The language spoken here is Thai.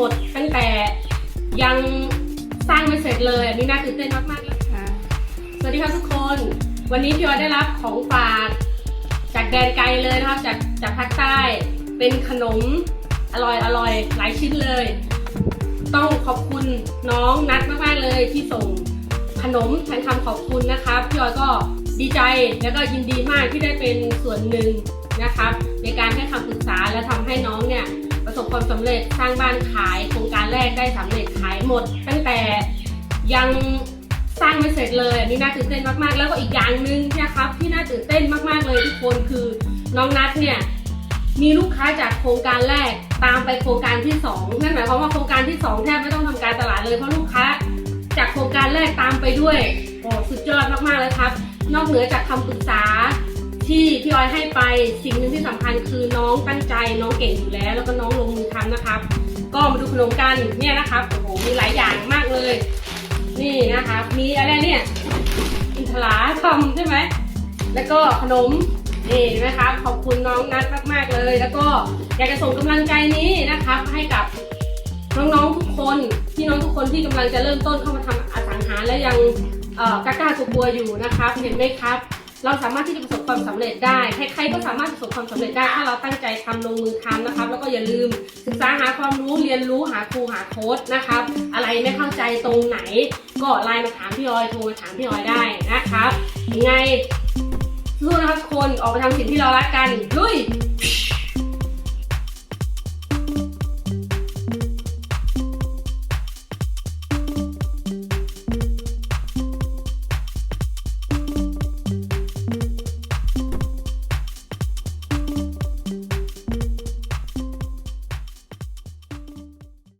หมดตั้งแต่ยังสร้างไม่เสร็จเลยอันนี้น่าตื่นเต้นมากๆเลยค่ะ สวัสดีครับทุกคน วันนี้พี่ออยได้รับของฝากจากแดนไกลเลยนะครับจากจากภาคใต้เป็นขนมอร่อยอร่อยหลายชิ้นเลย ต้องขอบคุณน้องนัดมากๆเลยที่ส่งขนมแทนคำขอบคุณนะครับพี่ออยก็ดีใจแล้วก็ยินดีมากที่ได้เป็นส่วนหนึ่งนะครับในการให้ ความสำเร็จสร้างบ้านขายโครงการแรกได้สำเร็จขายหมด ตั้งแต่ยังสร้างไม่เสร็จเลยอันนี้น่าตื่นเต้นมากๆ แล้วก็อีกอย่างหนึ่งนะครับที่น่าตื่นเต้นมากๆเลยทุกคนคือน้องนัดเนี่ยมีลูกค้าจากโครงการแรกตามไปโครงการที่2นั่นหมายความว่าโครงการที่ 2 แทบไม่ต้องทำการตลาดเลยเพราะลูกค้าจากโครงการแรกตามไปด้วยโอ้สุดยอดมากๆเลยครับ นอกเหนือจากคำปรึกษา ที่พี่ออยให้ไปสิ่งหนึ่งที่สำคัญคือน้องตั้งใจน้องเก่งอยู่แล้ว แล้วก็น้องลงมือทำนะครับ ก็มาดูขนมกันเนี่ยนะครับโอ้โหมีหลายอย่างมากเลย นี่นะคะมีอะไรเนี่ยอินทลาทำใช่ไหมแล้วก็ขนมนี่เห็นไหมครับขอบคุณน้องนัดมาก ๆเลย แล้วก็อยากจะส่งกำลังใจนี้นะครับให้กับน้องๆทุกคนพี่น้องทุกคนที่กำลังจะเริ่มต้นเข้ามาทำอสังหาและยังเอ่อกล้ากลัวอยู่นะครับเห็นไหมครับ เราสามารถที่จะประสบความสำเร็จได้ ใครๆก็สามารถประสบความสำเร็จได้ ถ้าเราตั้งใจทำลงมือทำนะครับ แล้วก็อย่าลืมศึกษาหาความรู้เรียนรู้หาครูหาโค้ดนะครับ อะไรไม่เข้าใจตรงไหน ก็ไลน์มาถามพี่ออยโทรมาถามพี่ออยได้นะครับยังไงสู้นะครับทุกคนออกไปทำสิ่งที่เรารักกันลุย